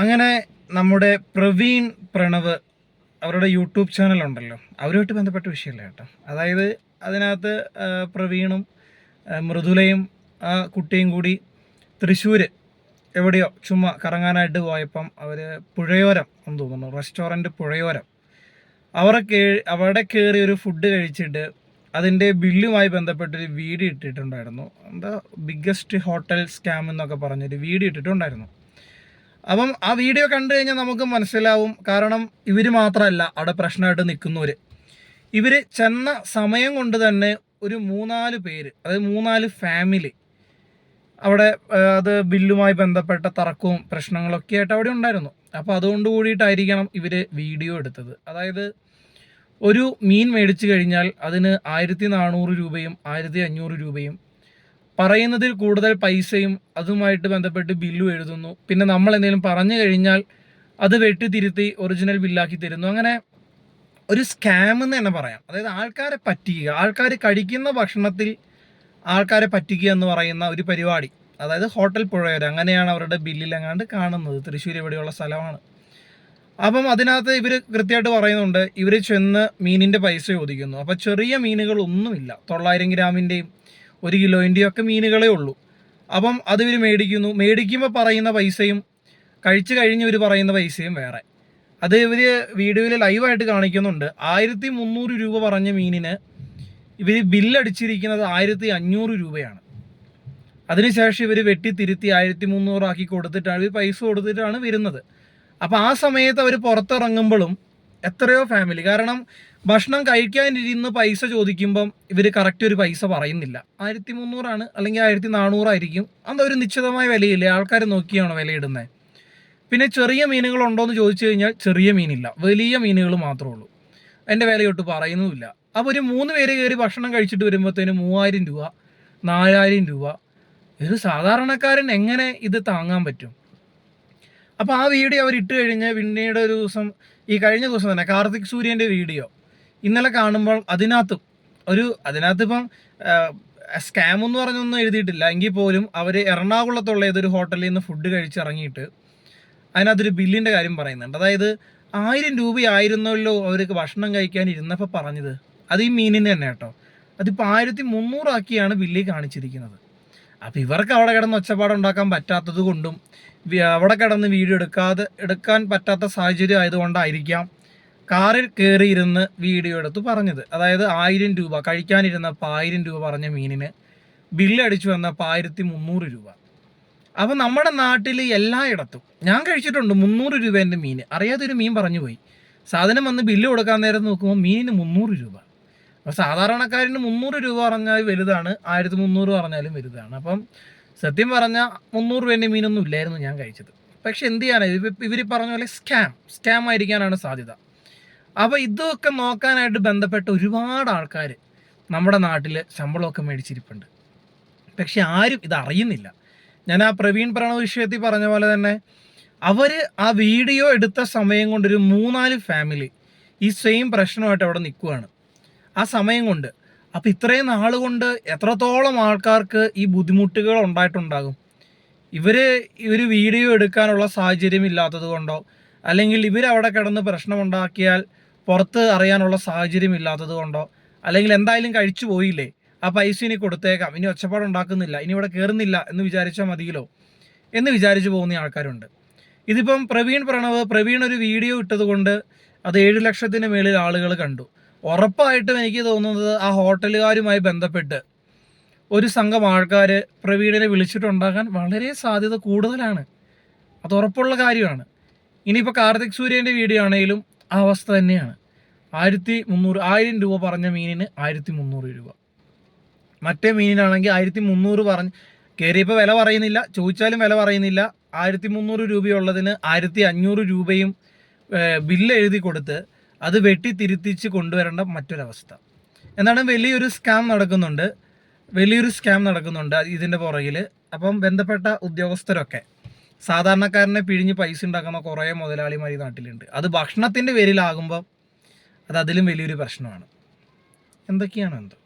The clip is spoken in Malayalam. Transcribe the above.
അങ്ങനെ നമ്മുടെ പ്രവീൺ പ്രണവ് അവരുടെ യൂട്യൂബ് ചാനൽ ഉണ്ടല്ലോ അവരുമായിട്ട് ബന്ധപ്പെട്ട വിഷയമല്ല കേട്ടോ. അതായത് അതിനകത്ത് പ്രവീണും മൃദുലയും ആ കുട്ടിയും കൂടി തൃശ്ശൂർ എവിടെയോ ചുമ്മാ കറങ്ങാനായിട്ട് പോയപ്പം അവർ പുഴയോരം എന്ന് തോന്നുന്നു റെസ്റ്റോറന്റ് പുഴയോരം. അവരെ കേ അവിടെ കയറി ഒരു ഫുഡ് കഴിച്ചിട്ട് അതിന്റെ ബില്ലുമായി ബന്ധപ്പെട്ടൊരു വീഡിയോ ഇട്ടിട്ടുണ്ടായിരുന്നു. എന്താ ബിഗ്ഗസ്റ്റ് ഹോട്ടൽ സ്കാം എന്നൊക്കെ പറഞ്ഞൊരു വീഡിയോ ഇട്ടിട്ടുണ്ടായിരുന്നു. അപ്പം ആ വീഡിയോ കണ്ടു കഴിഞ്ഞാൽ നമുക്ക് മനസ്സിലാവും. കാരണം ഇവർ മാത്രമല്ല അവിടെ പ്രശ്നമായിട്ട് നിൽക്കുന്നവർ ഇവർ ചെന്ന സമയം കൊണ്ട് തന്നെ ഒരു മൂന്നാൽ പേര് അതായത് മൂന്നാൽ ഫാമിലി അവിടെ അത് ബില്ലുമായി ബന്ധപ്പെട്ട തർക്കവും പ്രശ്നങ്ങളൊക്കെ ആയിട്ട് അവിടെ ഉണ്ടായിരുന്നു. അപ്പോൾ അതുകൊണ്ട് കൂടിയിട്ടായിരിക്കണം ഇവർ വീഡിയോ എടുത്തത്. അതായത് ഒരു മീൻ മേടിച്ചു കഴിഞ്ഞാൽ അതിന് ആയിരത്തി നാനൂറ് രൂപയും ആയിരത്തി അഞ്ഞൂറ് രൂപയും പറയുന്നതിൽ കൂടുതൽ പൈസയും അതുമായിട്ട് ബന്ധപ്പെട്ട് ബില്ലും എഴുതുന്നു. പിന്നെ നമ്മൾ എന്തെങ്കിലും പറഞ്ഞു കഴിഞ്ഞാൽ അത് വെട്ടിത്തിരുത്തി ഒറിജിനൽ ബില്ലാക്കി തരുന്നു. അങ്ങനെ ഒരു സ്കാം എന്ന് തന്നെ പറയാം. അതായത് ആൾക്കാരെ പറ്റിക്കുക. ആൾക്കാർ കഴിക്കുന്ന ഭക്ഷണത്തിൽ ആൾക്കാരെ പറ്റിക്കുക എന്ന് പറയുന്ന ഒരു പരിപാടി. അതായത് ഹോട്ടൽ പുഴയോരം. അങ്ങനെയാണ് അവരുടെ ബില്ലിൽ എങ്ങാണ്ട് കാണുന്നത്. തൃശ്ശൂർ ഇവിടെയുള്ള സ്ഥലമാണ്. അപ്പം അതിനകത്ത് ഇവർ കൃത്യമായിട്ട് പറയുന്നുണ്ട് ഇവർ ചെന്ന് മീനിന്റെ പൈസ ചോദിക്കുന്നു. അപ്പം ചെറിയ മീനുകളൊന്നുമില്ല. തൊള്ളായിരം ഗ്രാമിന്റെയും ഒരു കിലോന്റെയും ഒക്കെ മീനുകളേ ഉള്ളൂ. അപ്പം അത് ഇവർ മേടിക്കുന്നു. മേടിക്കുമ്പോൾ പറയുന്ന പൈസയും കഴിച്ചു കഴിഞ്ഞ് ഇവർ പറയുന്ന പൈസയും വേറെ. അത് ഇവർ വീഡിയോയിൽ ലൈവായിട്ട് കാണിക്കുന്നുണ്ട്. ആയിരത്തി മുന്നൂറ് രൂപ പറഞ്ഞ മീനിന് ഇവർ ബില്ലടിച്ചിരിക്കുന്നത് ആയിരത്തി അഞ്ഞൂറ് രൂപയാണ്. അതിനുശേഷം ഇവർ വെട്ടി തിരുത്തി ആയിരത്തി മുന്നൂറാക്കി കൊടുത്തിട്ടാണ് ഇവർ പൈസ കൊടുത്തിട്ടാണ് വരുന്നത്. അപ്പോൾ ആ സമയത്ത് അവർ പുറത്തിറങ്ങുമ്പോഴും എത്രയോ ഫാമിലി കാരണം ഭക്ഷണം കഴിക്കാനിരുന്ന് പൈസ ചോദിക്കുമ്പം ഇവർ കറക്റ്റ് ഒരു പൈസ പറയുന്നില്ല. ആയിരത്തി മുന്നൂറാണ് അല്ലെങ്കിൽ ആയിരത്തി നാനൂറായിരിക്കും എന്താ ഒരു നിശ്ചിതമായ വിലയില്ലേ? ആൾക്കാർ നോക്കിയാണോ വിലയിടുന്നത് പിന്നെ ചെറിയ മീനുകളുണ്ടോ എന്ന് ചോദിച്ചു കഴിഞ്ഞാൽ ചെറിയ മീനില്ല. വലിയ മീനുകൾ മാത്രമേ ഉള്ളൂ. അതിന്റെ വിലയൊട്ട് പറയുന്നുമില്ല. അപ്പോൾ ഒരു മൂന്ന് പേര് കയറി ഭക്ഷണം കഴിച്ചിട്ട് വരുമ്പോഴത്തേന് മൂവായിരം രൂപ നാലായിരം രൂപ. ഒരു സാധാരണക്കാരൻ എങ്ങനെ ഇത് താങ്ങാൻ പറ്റും? അപ്പോൾ ആ വീഡിയോ അവർ ഇട്ട് കഴിഞ്ഞ് പിന്നീട് ഒരു ദിവസം ഈ കഴിഞ്ഞ ദിവസം തന്നെ കാർത്തിക് സൂര്യന്റെ വീഡിയോ ഇന്നലെ കാണുമ്പോൾ അതിനകത്തും ഒരു അതിനകത്ത് ഇപ്പം സ്കാം എന്ന് പറഞ്ഞൊന്നും എഴുതിയിട്ടില്ല. എങ്കിൽ പോലും അവർ എറണാകുളത്തുള്ള ഏതൊരു ഹോട്ടലിൽ നിന്ന് ഫുഡ് കഴിച്ചിറങ്ങിയിട്ട് അതിനകത്തൊരു ബില്ലിന്റെ കാര്യം പറയുന്നുണ്ട്. അതായത് ആയിരം രൂപയായിരുന്നല്ലോ അവർക്ക് ഭക്ഷണം കഴിക്കാൻ ഇരുന്നപ്പോൾ പറഞ്ഞത്. അത് ഈ മീനിന് തന്നെ കേട്ടോ. അതിപ്പോൾ ആയിരത്തി മുന്നൂറാക്കിയാണ് ബില്ലിൽ കാണിച്ചിരിക്കുന്നത്. അപ്പോൾ ഇവർക്ക് അവിടെ കിടന്ന് ഒച്ചപ്പാട് ഉണ്ടാക്കാൻ പറ്റാത്തത് കൊണ്ടും അവിടെ കിടന്ന് വീഡിയോ എടുക്കാതെ എടുക്കാൻ പറ്റാത്ത സാഹചര്യം ആയതുകൊണ്ടായിരിക്കാം കാറിൽ കയറി ഇരുന്ന് വീഡിയോ എടുത്ത് പറഞ്ഞത്. അതായത് ആയിരം രൂപ കഴിക്കാനിരുന്നപ്പോൾ ആയിരം രൂപ പറഞ്ഞ മീനിന് ബില്ല് അടിച്ചു വന്നപ്പോൾ ആയിരത്തി മുന്നൂറ് രൂപ. അപ്പോൾ നമ്മുടെ നാട്ടിൽ എല്ലായിടത്തും ഞാൻ കഴിച്ചിട്ടുണ്ട് മുന്നൂറ് രൂപേന്റെ മീൻ. അറിയാതൊരു മീൻ പറഞ്ഞു പോയി സാധനം വന്ന് ബില്ല് കൊടുക്കാൻ നേരം നോക്കുമ്പോൾ മീനിന് മുന്നൂറ് രൂപ. അപ്പോൾ സാധാരണക്കാരന് മുന്നൂറ് രൂപ പറഞ്ഞാൽ വലുതാണ് ആയിരത്തി മുന്നൂറ് പറഞ്ഞാലും വലുതാണ്. അപ്പം സത്യം പറഞ്ഞാൽ മുന്നൂറ് രൂപേന്റെ മീനൊന്നും ഇല്ലായിരുന്നു ഞാൻ കഴിച്ചത്. പക്ഷെ എന്ത് ചെയ്യാനാണ് ഇവർ പറഞ്ഞ പോലെ സ്കാം സ്കാം ആയിരിക്കാനാണ് സാധ്യത. അപ്പോൾ ഇതൊക്കെ നോക്കാനായിട്ട് ബന്ധപ്പെട്ട ഒരുപാട് ആൾക്കാർ നമ്മുടെ നാട്ടിൽ ശമ്പളമൊക്കെ മേടിച്ചിരിപ്പുണ്ട്. പക്ഷെ ആരും ഇത് അറിയുന്നില്ല. ഞാൻ ആ പ്രവീൺ പ്രണവ് വിഷയത്തിൽ പറഞ്ഞ പോലെ തന്നെ അവർ ആ വീഡിയോ എടുത്ത സമയം കൊണ്ടൊരു മൂന്നാൽ ഫാമിലി ഈ സെയിം പ്രശ്നമായിട്ട് അവിടെ നിൽക്കുകയാണ് ആ സമയം കൊണ്ട്. അപ്പം ഇത്രയും നാൾ കൊണ്ട് എത്രത്തോളം ആൾക്കാർക്ക് ഈ ബുദ്ധിമുട്ടുകൾ ഉണ്ടായിട്ടുണ്ടാകും? ഇവർ ഇവർ വീഡിയോ എടുക്കാനുള്ള സാഹചര്യം ഇല്ലാത്തത് കൊണ്ടോ? അല്ലെങ്കിൽ ഇവരവിടെ കിടന്ന് പ്രശ്നമുണ്ടാക്കിയാൽ പുറത്ത് അറിയാനുള്ള സാഹചര്യം ഇല്ലാത്തത് കൊണ്ടോ? അല്ലെങ്കിൽ എന്തായാലും കഴിച്ചു പോയില്ലേ? ആ പൈസ ഇനി കൊടുത്തേക്കാം. ഇനി ഒച്ചപ്പാട് ഉണ്ടാക്കുന്നില്ല. ഇനി ഇവിടെ കയറുന്നില്ല എന്ന് വിചാരിച്ചാൽ മതിയല്ലോ എന്ന് വിചാരിച്ചു പോകുന്ന ആൾക്കാരുണ്ട്. ഇതിപ്പം പ്രവീൺ പ്രണവ് പ്രവീൺ ഒരു വീഡിയോ ഇട്ടതുകൊണ്ട് അത് ഏഴ് ലക്ഷത്തിന് മേളിൽ ആളുകൾ കണ്ടു. ഉറപ്പായിട്ടും എനിക്ക് തോന്നുന്നത് ആ ഹോട്ടലുകാരുമായി ബന്ധപ്പെട്ട് ഒരു സംഘം ആൾക്കാർ പ്രവീണിനെ വിളിച്ചിട്ടുണ്ടാകാൻ വളരെ സാധ്യത കൂടുതലാണ്. അത് ഉറപ്പുള്ള കാര്യമാണ്. ഇനിയിപ്പോൾ കാർത്തിക് സൂര്യന്റെ വീഡിയോ ആണെങ്കിലും ആ അവസ്ഥ തന്നെയാണ്. ആയിരത്തി മുന്നൂറ് ആയിരം രൂപ പറഞ്ഞ മീനിന് ആയിരത്തി മുന്നൂറ് രൂപ. മറ്റേ മീനിനാണെങ്കിൽ ആയിരത്തി മുന്നൂറ് പറഞ്ഞ് കയറിയപ്പോൾ വില പറയുന്നില്ല ചോദിച്ചാലും വില പറയുന്നില്ല. ആയിരത്തി മുന്നൂറ് രൂപയുള്ളതിന് ആയിരത്തി അഞ്ഞൂറ് രൂപയും ബില്ല് എഴുതി കൊടുത്ത് അത് വെട്ടി തിരുത്തിച്ച് കൊണ്ടുവരേണ്ട മറ്റൊരവസ്ഥ. എന്താണ്? വലിയൊരു സ്കാം നടക്കുന്നുണ്ട്. വലിയൊരു സ്കാം നടക്കുന്നുണ്ട് ഇതിന്റെ പുറകിൽ അപ്പം ബന്ധപ്പെട്ട ഉദ്യോഗസ്ഥരൊക്കെ സാധാരണക്കാരനെ പിഴിഞ്ഞ് പൈസ ഉണ്ടാക്കുന്ന കുറേ മുതലാളിമാർ ഈ നാട്ടിലുണ്ട്. അത് ഭക്ഷണത്തിന്റെ പേരിലാകുമ്പോൾ അത് അതിലും വലിയൊരു പ്രശ്നമാണ്. എന്തൊക്കെയാണ് എന്തോ?